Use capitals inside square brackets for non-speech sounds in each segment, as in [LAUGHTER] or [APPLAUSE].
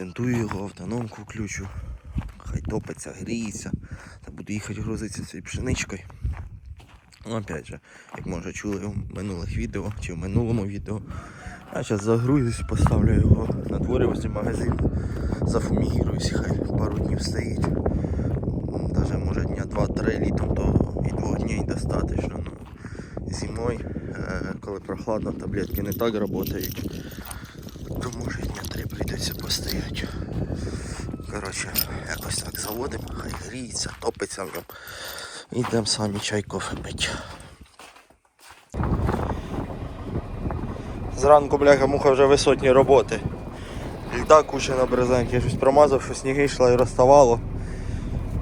Розтентую його, автономку включу. Хай топиться, гріється. Та буду їхати грузитися цією пшеничкою. Ну, опять же, як може чули в минулих відео чи в минулому відео. Я зараз загрузюсь, поставлю його на дворі возле магазин. Зафумігіруюсь, хай пару днів стоїть. Даже може дня 2-3 літом, то і двох днів достатньо. Ну, зимой, е, коли прохладно, таблетки не так працюють, 3 прийдеться постояти. Коротше, якось так заводимо, хай гріється, топиться в. Ідемо самі чай кофе пити. Зранку, бляха, муха вже висотні роботи. Льда куча на брезенті, я щось промазав, що сніги йшла і розставало.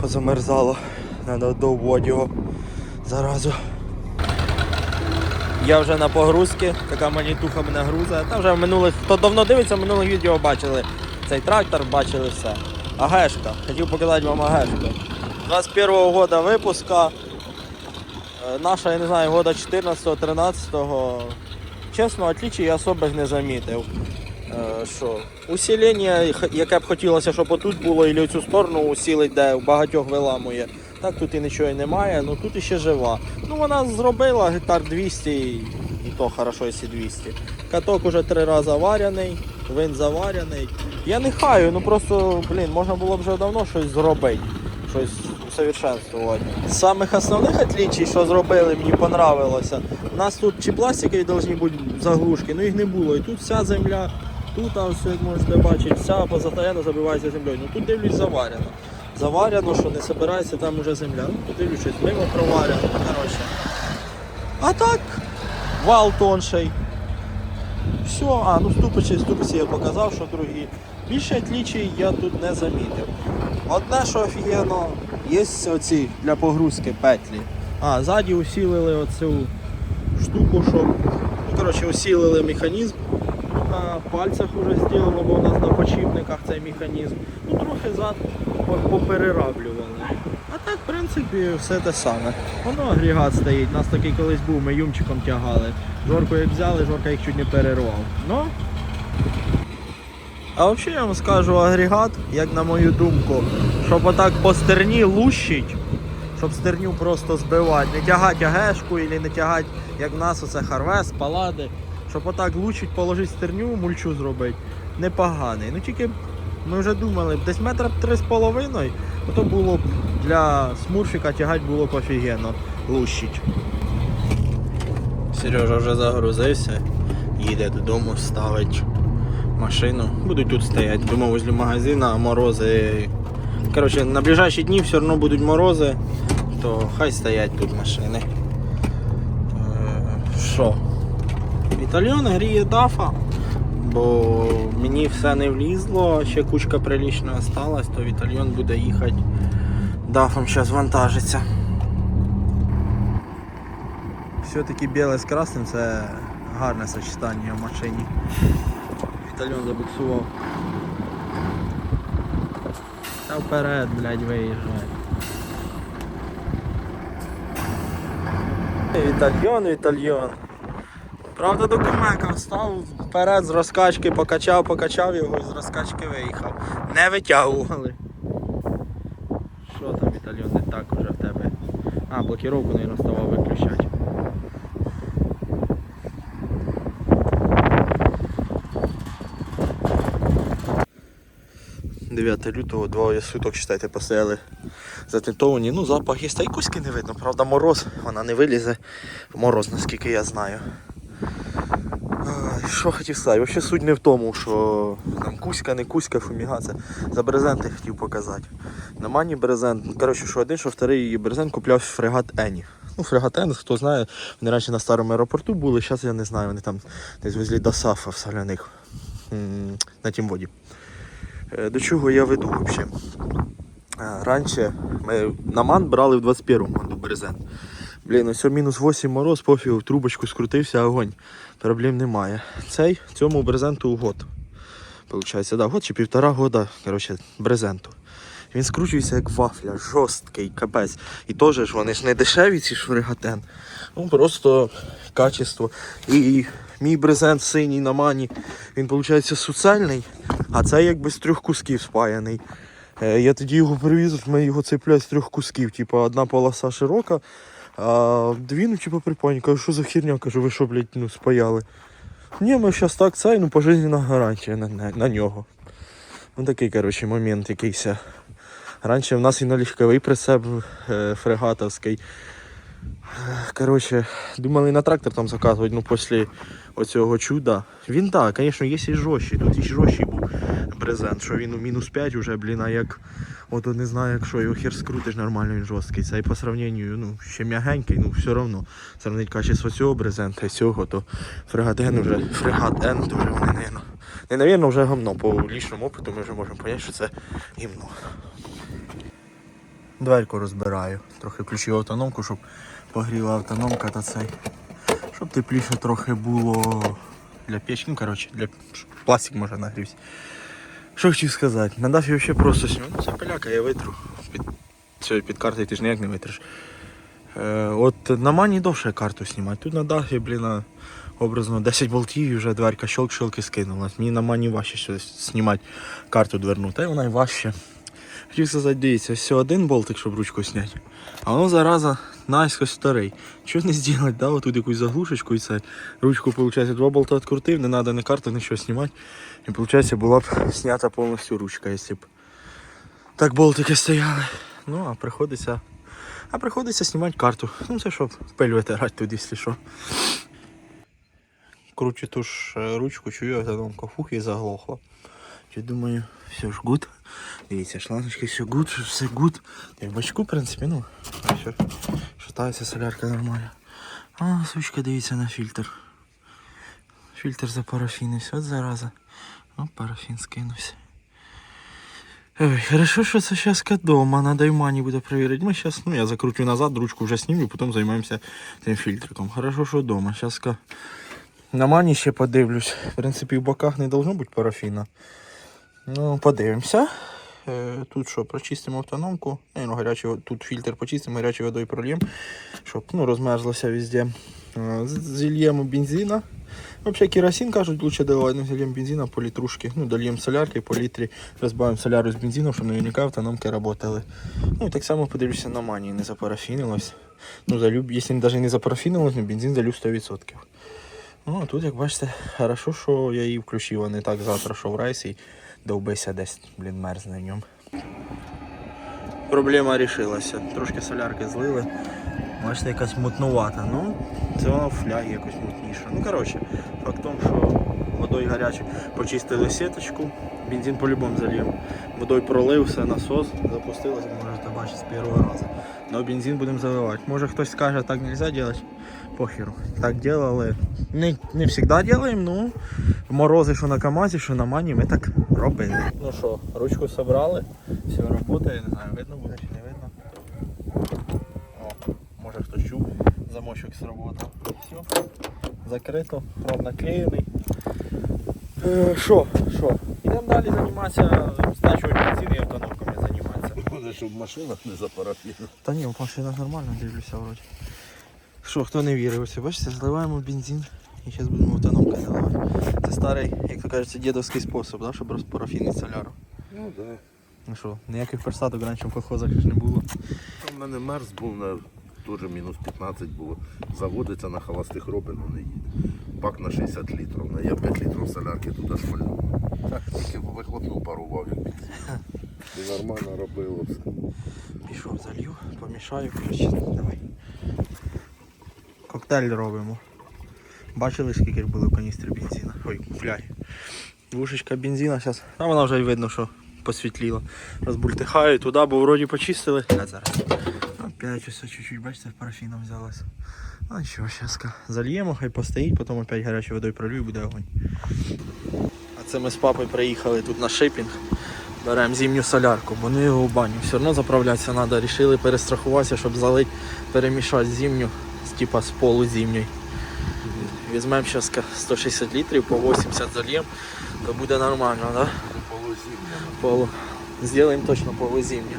Позамерзало. Треба довбувати його заразу. Я вже на погрузці, така манітуха мене груза. Там вже в минулих, хто давно дивиться, в минулих відео бачили цей трактор, бачили все. Агешка. Хотів показати вам Агешку. 21-го года випуска. Е, Наша, я не знаю, года 14-13. Чесно, отличий я особих не замітив. Е, Що? Усілення, яке б хотілося, щоб отут було, і цю сторону усілить, де в багатьох виламує. Так тут і нічого і немає, ну тут іще жива. Ну вона зробила гектар 200 і, то хорошо, якщо 200. Каток уже три рази варяний, вин заваряний. Я не хаю, ну просто, блін, можна було б вже давно щось зробити, щось усовершенствувати. З самих основних отличий, що зробили, мені понравилося. У нас тут чи пластикові повинні бути заглушки, ну їх не було. І тут вся земля, тут, все, як можете бачити, вся позатаяна забивається землею. Ну тут дивлюсь заварено. Заварено, що не збирається там уже земля. Ну, подивлюсь, мимо проварено. Коротше. А так, вал тонший. Все, а, ну ступичі, ступиці я показав, що другі. Більше отличий я тут не замітив. Одне, що офігенно, є оці для погрузки петлі. А, ззаді усілили оцю штуку, що. Ну, коротше, усілили механізм. На пальцях вже зроблено, бо у нас на почіпниках цей механізм. Ну, трохи зад по- поперераблювали. А так, в принципі, все те саме. Воно агрегат стоїть. У нас такий колись був, ми юмчиком тягали. Жорку як взяли, жорка їх чуть не перервав. Ну. А взагалі я вам скажу агрегат, як на мою думку, щоб отак по стерні лущить, щоб стерню просто збивати. Не тягати агешку і не тягати, як в нас оце харвест, палади. Щоб отак лучить, положити стерню, мульчу зробити. Непоганий. Ну тільки ми вже думали, десь метра три з половиною, то було б для смурфіка тягати було б офігенно лущить. Сережа вже загрузився, їде додому, ставить машину. Будуть тут стояти. Думав, возле магазина, а морози. Коротше, на ближайші дні все одно будуть морози, то хай стоять тут машини. Вітальйон гріє дафа, бо мені все не влізло, ще кучка прилічна осталась, то вітальйон буде їхати. Дафом зараз вантажиться. Все-таки біле з красним це гарне сочетання в машині. Вітальйон забуксував. Та вперед, блядь, виїжджай. Вітальйон, вітальйон. Правда, до кумека став вперед з розкачки, покачав, покачав його і з розкачки виїхав. Не витягували. Що там, вітальйон, не так уже в тебе? А, блокіровку не ставав виключати. 9 лютого, двоє суток, считайте, постояли затентовані. Ну, запах є, та й кузьки не видно, правда, мороз, вона не вилізе в мороз, наскільки я знаю. Що хотів сказати? Взагалі суть не в тому, що там кузька, не кузька, фумігація. За брезенти хотів показати. На мані брезент. Коротше, що один, що вторий брезент купляв фрегат Ені. Ну, фрегат Ені, хто знає, вони раніше на старому аеропорту були, зараз я не знаю, вони там десь возле Досафа в соляних на тім воді. Е, До чого я веду взагалі? Раніше ми на ман брали в 21-му году брезент. Блін, ось мінус 8 мороз, пофіг, в трубочку скрутився, огонь. Проблем немає. Цей цьому брезенту год. Получається, да, год чи півтора года коротше, брезенту. Він скручується як вафля, жорсткий, капець. І теж ж вони ж не дешеві, ці шуригатен. Ну просто качество. І мій брезент синій на мані, він виходить суцельний, а це якби з трьох кусків спаяний. Е, Я тоді його привіз, ми його цепляють з трьох кусків. Типу одна полоса широка, а дві, ну типу припані. Кажу, що за херня? Кажу, ви що, блядь, ну спаяли. Ні, ми зараз так це, ну пожизненна гарантія на, на, на нього. Ну такий, коротше, момент якийсь. Раніше в нас і на легковий прицеп е, фрегатовський. Коротше, думали на трактор там заказувати, ну після оцього чуда. Він так, звісно, є і жорсткий. Тут і жорсткий був брезент, що він у мінус 5 вже, блін, а як. От не знаю, якщо його хер скрутиш нормально, він жорсткий. І по сравненню, ну, ще м'ягенький, ну все одно. Сравнить качество цього брезента і цього, то фрегат Н вже, фрегат Н, то вже вони, наверно, не, навірно, вже гамно. По лічному опиту ми вже можемо зрозуміти, що це гімно. Дверку розбираю. Трохи включив автономку, щоб погріла автономка та цей. Щоб тепліше трохи було для печки, ну коротше, для пластик може нагрівся. Що хотів сказати? На дафі взагалі просто. Ну, це поляка, я витру. Під, цією під картою ти ж ніяк не витриш. Е, от на мані довше карту знімати. Тут на дафі, блін, образно 10 болтів і вже дверка щелк-щелк і скинулась. Мені на мані важче щось знімати карту дверну, та й вона й важче. Хотів сказати, дивіться, ось один болтик, щоб ручку зняти. А воно зараза наскось старий. Що не зробити, да? Отут якусь заглушечку і це. Ручку, виходить, два болта відкрутив, не треба ні карту, нічого знімати. І виходить, була б знята повністю ручка, якщо б так болтики стояли. Ну, а приходиться. А приходиться знімати карту. Ну це щоб пиль витирати туди, якщо що. Кручу ту ж е, ручку, чую, автономка фух і заглохла. Я думаю, все ж гуд. Дивіться, шланочки все гуд, все гуд. Як бачку, в принципі, ну, все, шатається солярка нормально. А, сучка, дивіться на фільтр. Фільтр запарафінився, от зараза. О, парафін скинувся. Ой, хорошо, що це зараз дома, надо й мані буде перевірити. Ми зараз, ну я закручу назад, ручку вже знімлю, потім займаємося цим фільтриком. Хорошо, що вдома. Зараз на мані ще подивлюсь. В принципі, в боках не должно бути парафіна. Ну, подивимося. Е, Тут що, прочистимо автономку. Е, ну, гарячий, тут фільтр почистимо, гарячою водою прольємо, щоб ну, розмерзлося везде. Е, Зільємо бензина. Взагалі керосин кажуть, лучше доливати, ну, зільємо бензина по літрушки. Ну, дольємо солярки по літрі, розбавимо соляру з бензином, щоб наверняка автономки працювали. Ну і так само подивлюся на мані, не запарафінилось. Ну, залюб, якщо навіть не запарафінилось, ну, бензин залю 100%. Ну, а тут, як бачите, хорошо, що я її включив, а не так завтра, що в рейс і довбися десь, блін, мерз на ньому. Проблема рішилася. Трошки солярки злили. Бачите, якась мутнувата. Ну, це флягі якось мутніша. Ну, коротше, факт в тому, що водою гарячою почистили сіточку, бензин по-любому залив. Водою пролився, насос, запустилося, можете бачити з першого разу. Но бензин будемо заливати. Може хтось скаже, так не можна робити. Похеру. Так делали. Не, не завжди делаем, ну морози, що на КАМАЗі, що на мані, ми так робили. Ну що, ручку собрали, все працює, не знаю, видно буде чи не видно. О, може хтось чув, замочок сработав. Все, закрито, хром наклеєний. Е, Що, що? Йдемо далі займатися стачою бензину і автономками займатися. Буде, щоб машина не запарафіла. Та ні, в машинах нормально дивлюся вроді. Що, хто не вірив, ось бачите, зливаємо бензин і зараз будемо автономка заливати. Це старий, як то кажеться, дідовський спосіб, да, щоб розпарафінити соляру. Ну так. Да. Ну що, ніяких персаток раніше в колхозах ж не було. Там в мене мерз був на теж мінус 15 було. Заводиться на холостих робин, не їде. Бак на 60 літрів. Я 5 літрів солярки туди шмальнув. Так, тільки вихлопну як бензин. І нормально робило все. Пішов залью, помішаю, коротше, давай. Коктейль робимо. Бачили, скільки ж було в каністрі бензина? Ой, в флягі. Двушечка бензина зараз. А вона вже видно, що посвітліла. Розбультихаю туди, бо вроді почистили. А зараз. Опять ось чуть-чуть, бачите, парафіном взялась. Ну що, зараз зальємо, хай постоїть, потім опять гарячою водою пролю і буде огонь. А це ми з папою приїхали тут на шипінг. Беремо зимню солярку, бо не його в баню. Все одно заправлятися треба. Рішили перестрахуватися, щоб залити, перемішати зимню, типа з полу зимньої. Візьмемо зараз 160 літрів, по 80 зальємо, то буде нормально, да? Полузім'я. Полу. Зробимо точно повезіння.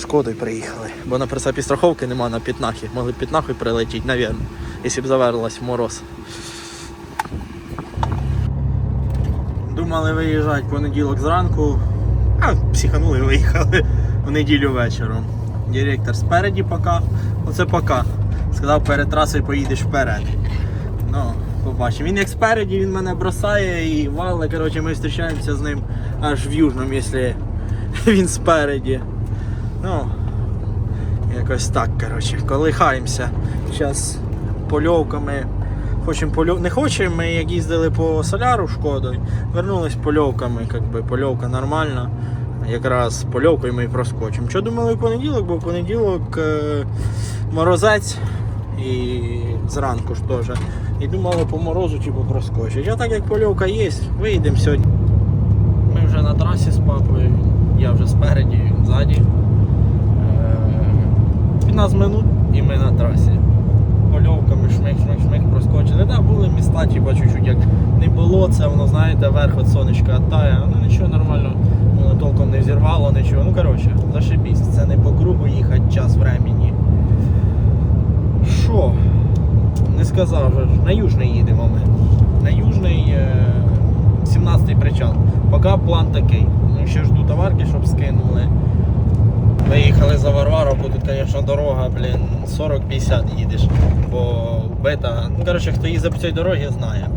Шкодою приїхали, бо на прицепі страховки нема на пітнахі. Могли б пітнахою прилетіти, навірно, якщо б заверлась мороз. Думали виїжджати понеділок зранку, а психанули і [LAUGHS] виїхали в неділю вечором. Директор спереді поки, оце поки. Сказав, перед трасою поїдеш вперед. Ну, побачимо. Він як спереді, він мене бросає і вали. Коротше, ми зустрічаємося з ним аж в Южному, якщо [LAUGHS] він спереді. Ну, якось так, коротше, колихаємося. Зараз польовками. Хочемо польов... Не хочемо, ми як їздили по соляру шкодою, вернулись польовками, якби польовка нормальна. Якраз польовкою ми і проскочимо. Що думали в понеділок, бо в понеділок е... морозець і зранку ж теж. І думали по морозу типу проскочить. А так як польовка є, вийдемо сьогодні. Ми вже на трасі з папою, я вже спереді, він ззаді. Е, 15 минут і ми на трасі. Польовками шмик, шмик, шмик проскочили. Да, були міста, типа чуть-чуть як не було, це воно, знаєте, верх від сонечка тає. Ну нічого нормально, воно толком не взірвало, нічого. Ну коротше, зашибісь. Це не по кругу їхати час времени. Що? Не сказав. На Южний їдемо ми. На Южний е, 17-й причал. Поки план такий. Ще жду товарки, щоб скинули. Виїхали за Варвару, бо тут, звісно, дорога, блін, 40-50 їдеш, бо бета. Ну, коротше, хто їздить по цій дорогі, знає.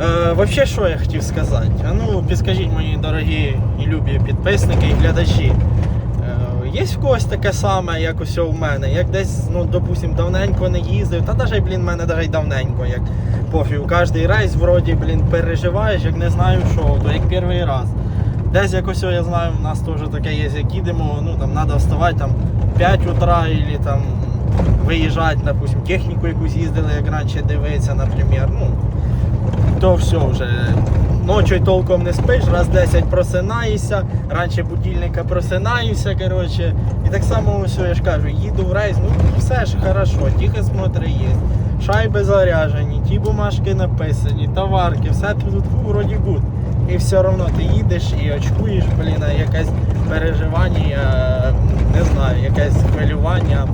Е, Взагалі, що я хотів сказати? А ну, підскажіть мої дорогі і любі підписники і глядачі. Е, Є в когось таке саме, як ось у мене, як десь, ну, допустим, давненько не їздив, та навіть, блін, мене навіть давненько, як пофіг, кожний рейс вроді, блін, переживаєш, як не знаю що, то як перший раз. Десь якось я знаю, у нас теж таке є, як їдемо, ну там треба вставати там 5 утра або там виїжджати, допустим, техніку якусь їздили, як раніше дивитися, наприклад. Ну, то все вже. Ночі толком не спиш, раз 10 просинаєшся, раніше будильника просинаюся, коротше. І так само все, я ж кажу, їду в рейс, ну все ж хорошо, тихосмотри є, шайби заряжені, ті бумажки написані, товарки, все тут вроді гуд. І все одно ти їдеш і очкуєш, блін, а якесь переживання, не знаю, якесь хвилювання.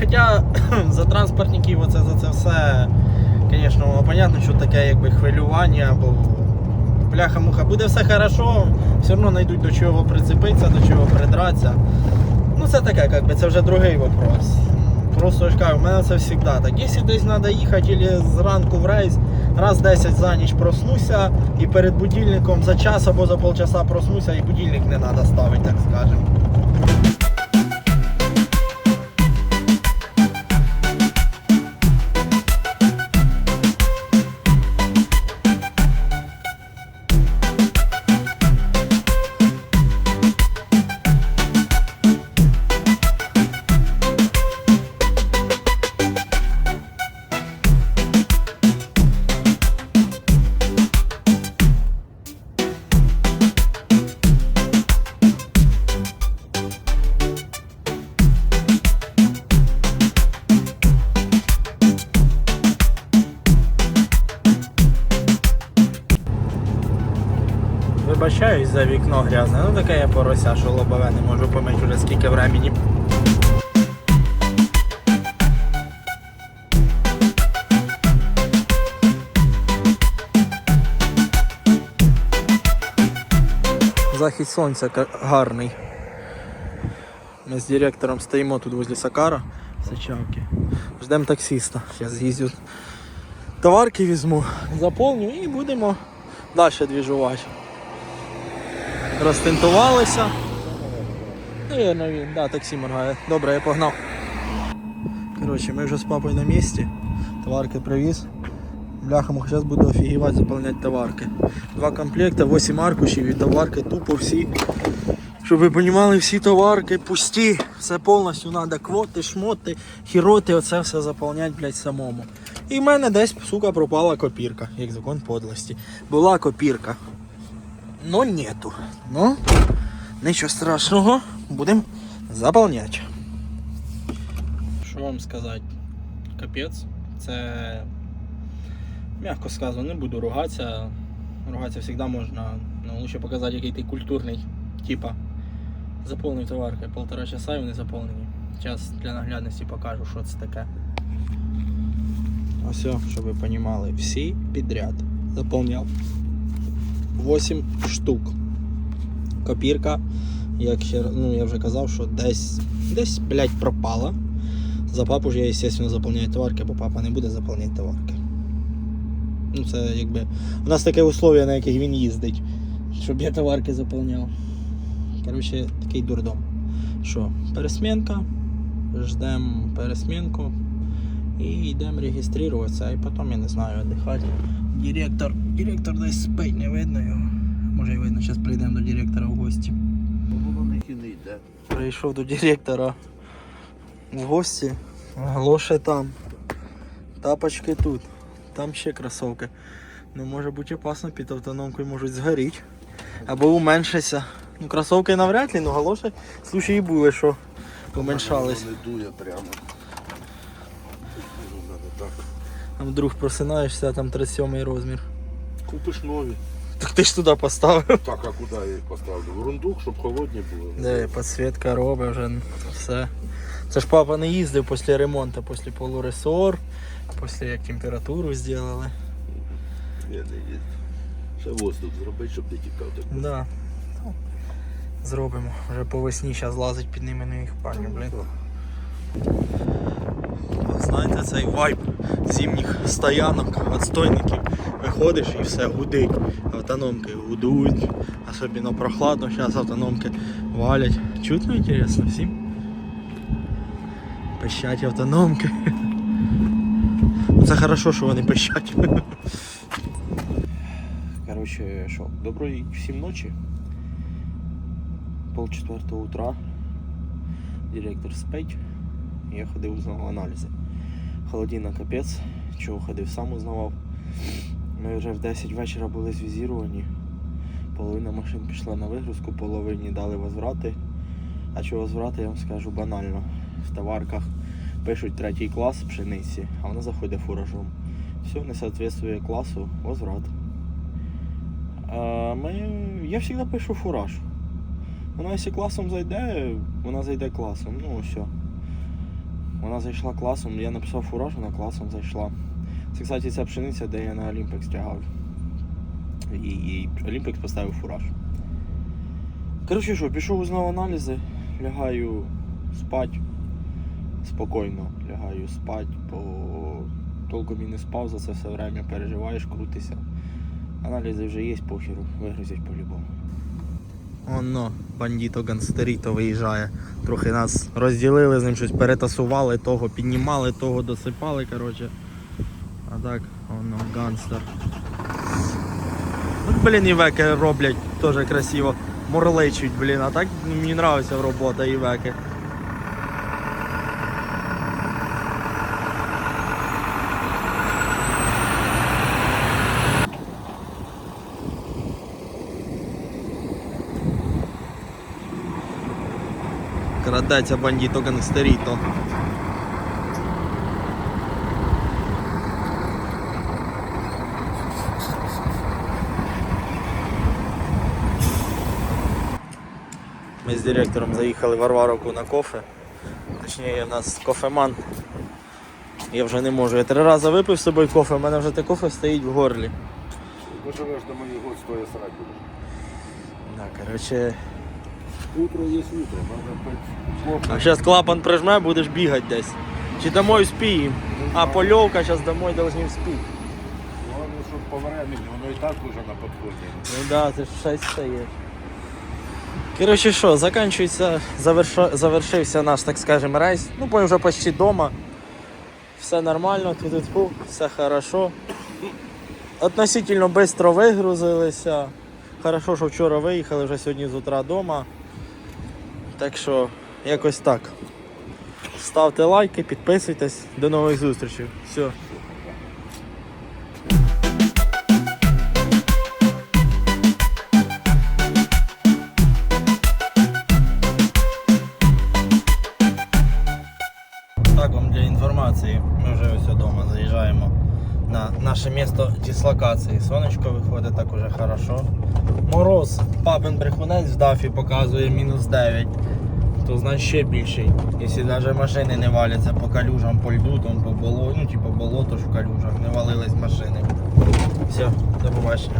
Хоча [CLEARS THROAT] за транспортників оце за це все, звісно, понятно, що таке якби хвилювання, бо бляха-муха, буде все хорошо, все одно знайдуть до чого прицепитися, до чого придратися. Ну це таке, якби, це вже другий вопрос. Просто ж кажу, у мене це завжди так. Якщо десь треба їхати або зранку в рейс, раз 10 за ніч проснуся і перед будильником за час або за полчаса проснуся і будильник не треба ставити, так скажемо. За вікно грязне, ну таке я порося, що лобове не можу помити вже скільки времени. Захід сонця гарний. Ми з директором стоїмо тут возле Сакара, Сачавки. Ждемо таксиста. Зараз з'їздю. Товарки візьму, заповню і будемо далі двіжувати. Розтентувалися. Навірно, він, да, таксі моргає. Добре, я погнав. Коротше, ми вже з папою на місці. Товарки привіз. Бляха, зараз буду офігівати заповняти товарки. Два комплекти, 8 аркушів і товарки тупо всі. Щоб ви розуміли, всі товарки пусті. Все повністю треба квоти, шмоти, хіроти, оце все заповняти, блядь, самому. І в мене десь, сука, пропала копірка, як закон подлості. Була копірка. Но нету. Ну, нічого страшного, будемо заповняти. Що вам сказати? Капець. Це, м'яко сказано, не буду ругатися. Ругатися завжди можна Ну, лучше показати, який ти культурний. Типа, заповнив товарки полтора часа і вони заповнені. Зараз для наглядності покажу, що це таке. Ось, щоб ви розуміли, всі підряд. Заповняв 8 штук. Копірка, як ну, я вже казав, що десь, десь, блядь, пропала. За папу ж я, звісно, заповняю товарки, бо папа не буде заповняти товарки. Ну, це якби. У нас таке условие, на яких він їздить, щоб я товарки заповняв. Коротше, такий дурдом. Що, пересмінка, ждемо пересмінку і йдемо реєструватися, і потім, я не знаю, віддихати. Директор, директор десь спить, не видно його. Може і видно, зараз прийдемо до директора в гості. І. Прийшов до директора в гості. Галоші там. Тапочки тут. Там ще кросовки. Ну може бути опасно, під автономкою можуть згоріти. Або уменшиться. Ну, кросовки навряд ли, ну галоші случаї були, що уменшались. Прямо. Ну, надо так. Там вдруг просинаєшся, а там 37 розмір. Купиш нові. Так ти ж туди поставив. Так, а куди я їх поставлю? В рундук, щоб холодні були. Де підсвітка робить вже все. Це ж папа не їздив після ремонту, після полуресор, після як температуру зробили. Я не їду. Ще воздух зробити, щоб не тікав так. Да. Ну, Зробимо. Вже по весні зараз лазить під ними на їх пані, блін. Знаєте, цей вайб зимніх стоянок, відстойників. Виходиш і все гудить. Автономки гудуть. Особливо прохладно, зараз автономки валять. Чутно інтересно всім. Пищать автономки. Це хорошо, що вони пищать. Короче, що, доброї всім ночі. Пол четвертого утра. Директор спить. Я ходив узнавав аналізи. Холодина капець, чого ходив, сам узнавав. Ми вже в 10 вечора були звізіровані. Половина машин пішла на вигрузку, половині дали возврати. А чого возврати, я вам скажу банально. В товарках пишуть третій клас пшениці, а вона заходить фуражом. Все не соответствує класу, возврат. А ми... Я завжди пишу фураж. Вона якщо класом зайде, вона зайде класом. Ну все. Вона зайшла класом, я написав фураж, вона класом зайшла. Це, кстати, ця пшениця, де я на Олімпекс тягав. І, і Олімпекс поставив фураж. Коротше що, пішов знову аналізи, лягаю спать. Спокійно лягаю спать, бо толком і не спав за це все время, переживаєш, крутишся. Аналізи вже є, похеру, вигрузять по-любому. Оно, бандіто ганстеріто виїжджає. Трохи нас розділили, з ним щось перетасували, того піднімали, того досипали, коротше. А так, оно, ганстер. Ну, блін, івеки роблять теж красиво. Морличуть, блін, а так мені подобається робота і веки. Крадеться бандіто гангстеріто. Ми з директором заїхали в Варваровку на кофе. Точніше, у нас кофеман. Я вже не можу. Я три рази випив з собою кофе, у мене вже те кофе стоїть в горлі. Поживеш до моїх год, стоя срать будеш. Да, короче. Утро є утро, треба А зараз клапан прижме, будеш бігати десь. Чи домой успіємо? А польовка, зараз домой должны вспіти. Головне, щоб по времени, воно і так уже на підході. Ну да, ти ж 6 стаєш. Коротше що, закінчується, заверша, завершився наш, так скажем, рейс. Ну, потім вже почти вдома. Все нормально, тут тут все хорошо. Относительно швидко вигрузилися. Хорошо, що вчора виїхали, вже сьогодні з утра вдома. Так що, якось так. Ставте лайки, підписуйтесь. До нових зустрічей. Все. Так вам для інформації. Ми вже ось вдома заїжджаємо на наше місто дислокації. Сонечко виходить так уже хорошо. Мороз, папин брехунець в дафі показує мінус 9. То значить ще більший. Якщо навіть машини не валяться по калюжам, по льду, там по болоту, ну типу болото ж в калюжах, не валились машини. Все, до побачення.